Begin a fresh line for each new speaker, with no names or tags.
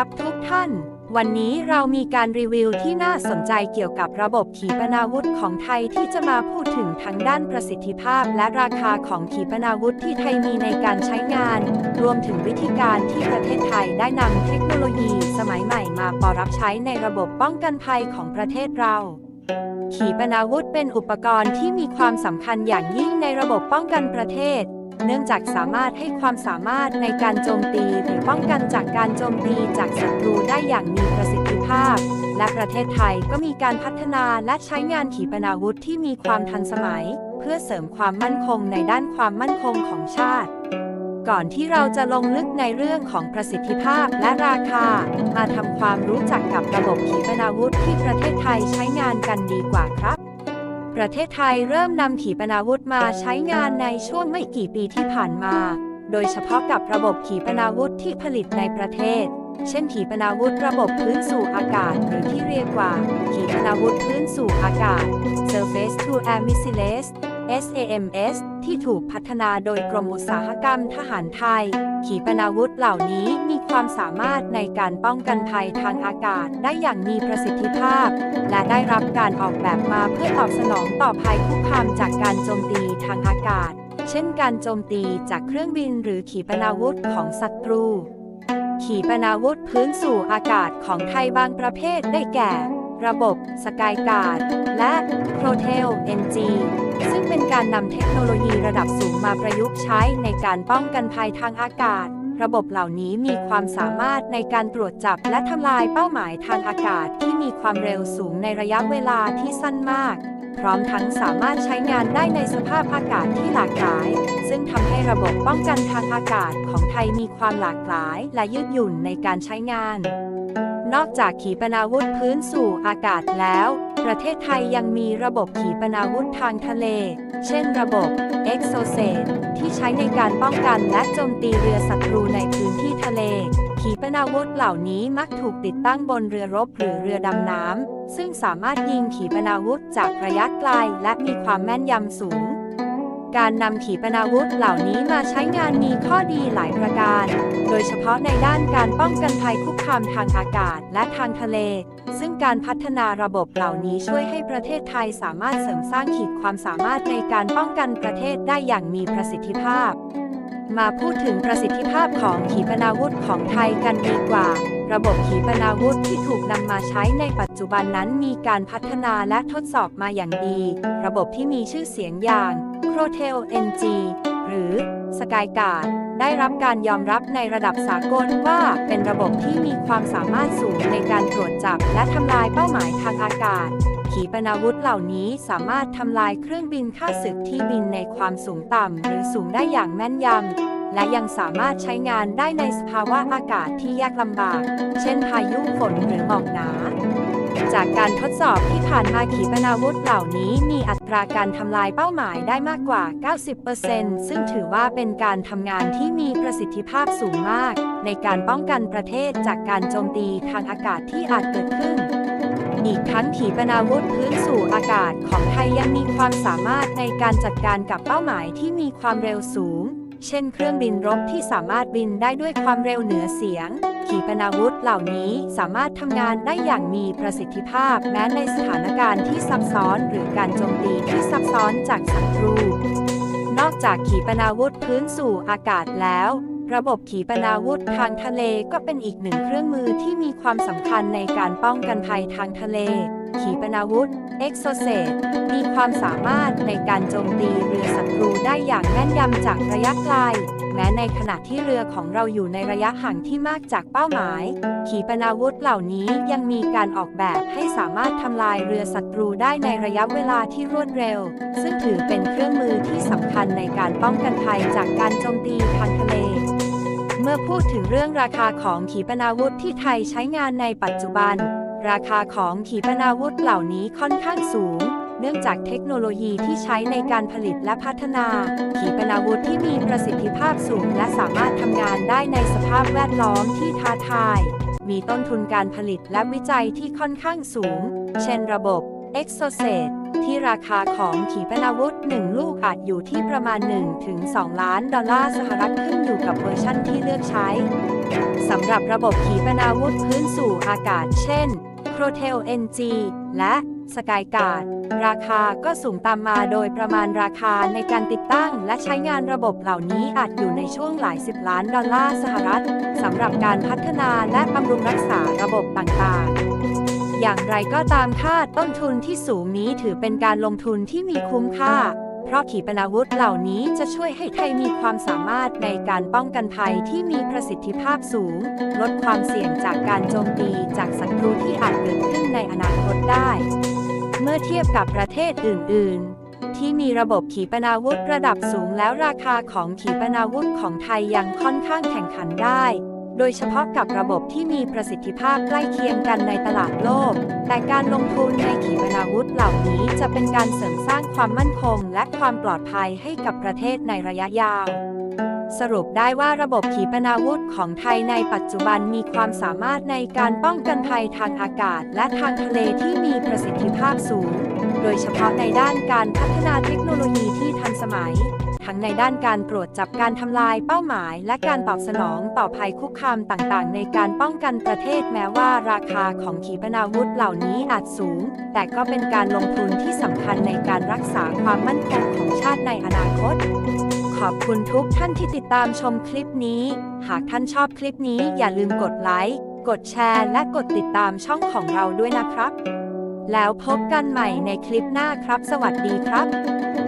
ครับทุกท่าน วันนี้เรามีการรีวิวที่น่าสนใจเกี่ยวกับระบบขีปนาวุธของไทยที่จะมาพูดถึงทั้งด้านประสิทธิภาพและราคาของขีปนาวุธที่ไทยมีในการใช้งาน รวมถึงวิธีการที่ประเทศไทยได้นำเทคโนโลยีสมัยใหม่มาปรับใช้ในระบบป้องกันภัยของประเทศเราขีปนาวุธเป็นอุปกรณ์ที่มีความสำคัญอย่างยิ่งในระบบป้องกันประเทศ เนื่องจากสามารถให้ความสามารถในการโจมตีหรือป้องกันจากการโจมตีจากศัตรูได้อย่างมีประสิทธิภาพ และประเทศไทยก็มีการพัฒนาและใช้งานขีปนาวุธที่มีความทันสมัย เพื่อเสริมความมั่นคงในด้านความมั่นคงของชาติ ก่อนที่เราจะลงลึกในเรื่องของประสิทธิภาพและราคา มาทำความรู้จักกับระบบขีปนาวุธที่ประเทศไทยใช้งานกันดีกว่าครับ ประเทศไทยเริ่มนำขีปนาวุธมาใช้งานในช่วงไม่กี่ปีที่ผ่านมา โดยเฉพาะกับระบบขีปนาวุธที่ผลิตในประเทศ เช่น ขีปนาวุธระบบพื้นสู่อากาศ หรือที่เรียกว่า ขีปนาวุธพื้นสู่อากาศ Surface to Air Missiles SAMS ที่ถูกพัฒนาโดยกรมอุตสาหกรรมทหารไทย ขีปนาวุธเหล่านี้มีความสามารถในการป้องกันภัยทางอากาศได้อย่างมีประสิทธิภาพ และได้รับการออกแบบมาเพื่อตอบสนองต่อภัยคุกคามจากการโจมตีทางอากาศ เช่นการโจมตีจากเครื่องบินหรือขีปนาวุธของศัตรู ขีปนาวุธพื้นสู่อากาศของไทยบางประเภทได้แก่ ระบบ สกายการ์ด และโครเทล NG ซึ่งเป็นการนำเทคโนโลยีระดับสูงมาประยุกต์ใช้ในการป้องกันภัยทางอากาศ ระบบเหล่านี้มีความสามารถในการตรวจจับและทำลายเป้าหมายทางอากาศที่มีความเร็วสูงในระยะเวลาที่สั้นมาก พร้อมทั้งสามารถใช้งานได้ในสภาพอากาศที่หลากหลาย ซึ่งทำให้ระบบป้องกันทางอากาศของไทยมีความหลากหลาย และยืดหยุ่นในการใช้งาน นอกจากขีปนาวุธพื้นสู่อากาศแล้ว ประเทศไทยยังมีระบบขีปนาวุธทางทะเล เช่นระบบ e x o s a t ที่ใช้ในการป้องกันและโจมตีเรือศัตรูในพื้นที่ทะเล ขีปนาวุธเหล่านี้มักถูกติดตั้งบนเรือรบหรือเรือดำน้ำซึ่งสามารถยิงขีปนาวุธจากระยะไกลและมีความแม่นยำสูง การนำขีปนาวุธเหล่านี้มาใช้งานมีข้อดีหลายประการ โดยเฉพาะในด้านการป้องกันภัยคุกคามทางอากาศและทางทะเล ซึ่งการพัฒนาระบบเหล่านี้ช่วยให้ประเทศไทยสามารถเสริมสร้างขีดความสามารถในการป้องกันประเทศได้อย่างมีประสิทธิภาพ มาพูดถึงประสิทธิภาพของขีปนาวุธของไทยกันดีกว่าระบบขีปนาวุธที่ถูกนำมาใช้ในปัจจุบันนั้นมีการพัฒนาและทดสอบมาอย่างดี ระบบที่มีชื่อเสียงอย่าง c r o t e l NG หรือ Skyguard ได้รับการยอมรับในระดับสากลว่าเป็นระบบที่มีความสามารถสูงในการตรวจจับและทำลายเป้าหมายทางอากาศ ขีปนาวุธเหล่านี้สามารถทำลายเครื่องบินข้าศึกที่บินในความสูงต่ำหรือสูงได้อย่างแม่นยำ และยังสามารถใช้งานได้ในสภาวะอากาศที่ยากลำบาก เช่นพายุฝนหรือหมอกหนา จากการทดสอบที่ผ่านมาขีปนาวุธเหล่านี้มีอัตราการทำลายเป้าหมายได้มากกว่า 90%ซึ่งถือว่าเป็นการทำงานที่มีประสิทธิภาพสูงมาก ในการป้องกันประเทศจากการโจมตีทางอากาศที่อาจเกิดขึ้น อีกทั้งขีปนาวุธพื้นสู่อากาศของไทยยังมีความสามารถในการจัดการกับเป้าหมายที่มีความเร็วสูง เช่น เครื่องบินรบที่สามารถบินได้ด้วยความเร็วเหนือเสียง ขีปนาวุธเหล่านี้สามารถทำงานได้อย่างมีประสิทธิภาพ แม้ในสถานการณ์ที่ซับซ้อนหรือการโจมตีที่ซับซ้อนจากศัตรู นอกจากขีปนาวุธพื้นสู่อากาศแล้ว ระบบขีปนาวุธทางทะเลก็เป็นอีกหนึ่งเครื่องมือที่มีความสำคัญในการป้องกันภัยทางทะเล ขีปนาวุธ e x o s a t มีความสามารถในการโจมตีเรือศัตรูได้อย่างแม่นยำจากระยะไกล แม้ในขณะที่เรือของเราอยู่ในระยะห่างที่มากจากเป้าหมาย ขีปนาวุธเหล่านี้ยังมีการออกแบบให้สามารถทำลายเรือศัตรูได้ในระยะเวลาที่รวดเร็ว ซึ่งถือเป็นเครื่องมือที่สำคัญในการป้องกันภัยจากการโจมตีทางทะเลเมื่อพูดถึงเรื่องราคาของขีปนาวุธที่ไทยใช้งานในปัจจุบัน ราคาของขีปนาวุธเหล่านี้ค่อนข้างสูง เนื่องจากเทคโนโลยีที่ใช้ในการผลิตและพัฒนา ขีปนาวุธที่มีประสิทธิภาพสูง และสามารถทำงานได้ในสภาพแวดล้อมที่ท้าทาย มีต้นทุนการผลิตและวิจัยที่ค่อนข้างสูง เช่นระบบ e x o s a t ที่ราคาของขีปนาวุธ 1 ลูกอาจอยู่ที่ประมาณ 1-2 ล้านดอลลาร์สหรัฐขึ้นอยู่กับเวอร์ชั่นที่เลือกใช้ สำหรับระบบขีปนาวุธพื้นสู่อากาศเช่น r o t e l NG และ Skyguard ราคาก็สูงตามมาโดยประมาณราคาในการติดตั้งและใช้งานระบบเหล่านี้อาจอยู่ในช่วงหลายสิบล้านดอลลาร์สหรัฐสำหรับการพัฒนาและบำรุงรักษาระบบต่างๆ อย่างไรก็ตามค่าต้นทุนที่สูงนี้ถือเป็นการลงทุนที่มีคุ้มค่า เพราะขีปนาวุธเหล่านี้จะช่วยให้ไทยมีความสามารถในการป้องกันภัยที่มีประสิทธิภาพสูง ลดความเสี่ยงจากการโจมตีจากศัตรูที่อาจเกิดขึ้นในอนาคตได้ เมื่อเทียบกับประเทศอื่น ๆที่มีระบบขีปนาวุธระดับสูงแล้วราคาของขีปนาวุธของไทยยังค่อนข้างแข่งขันได้ โดยเฉพาะกับระบบที่มีประสิทธิภาพใกล้เคียงกันในตลาดโลก แต่การลงทุนในขีปนาวุธเหล่านี้จะเป็นการเสริมสร้างความมั่นคง และความปลอดภัยให้กับประเทศในระยะยาว สรุปได้ว่าระบบขีปนาวุธของไทยในปัจจุบันมีความสามารถในการป้องกันภัยทางอากาศ และทางทะเลที่มีประสิทธิภาพสูง โดยเฉพาะในด้านการพัฒนาเทคโนโลยีที่ทันสมัย ทั้งในด้านการตรวจจับการทำลายเป้าหมาย และการตอบสนองต่อภัยคุกคามต่างๆ ในการป้องกันประเทศแม้ว่าราคาของขีปนาวุธเหล่านี้อาจสูง แต่ก็เป็นการลงทุนที่สำคัญในการรักษาความมั่นคงของชาติในอนาคต ขอบคุณทุกท่านที่ติดตามชมคลิปนี้ หากท่านชอบคลิปนี้อย่าลืมกดไลค์กดแชร์และกดติดตามช่องของเราด้วยนะครับ แล้วพบกันใหม่ในคลิปหน้าครับ สวัสดีครับ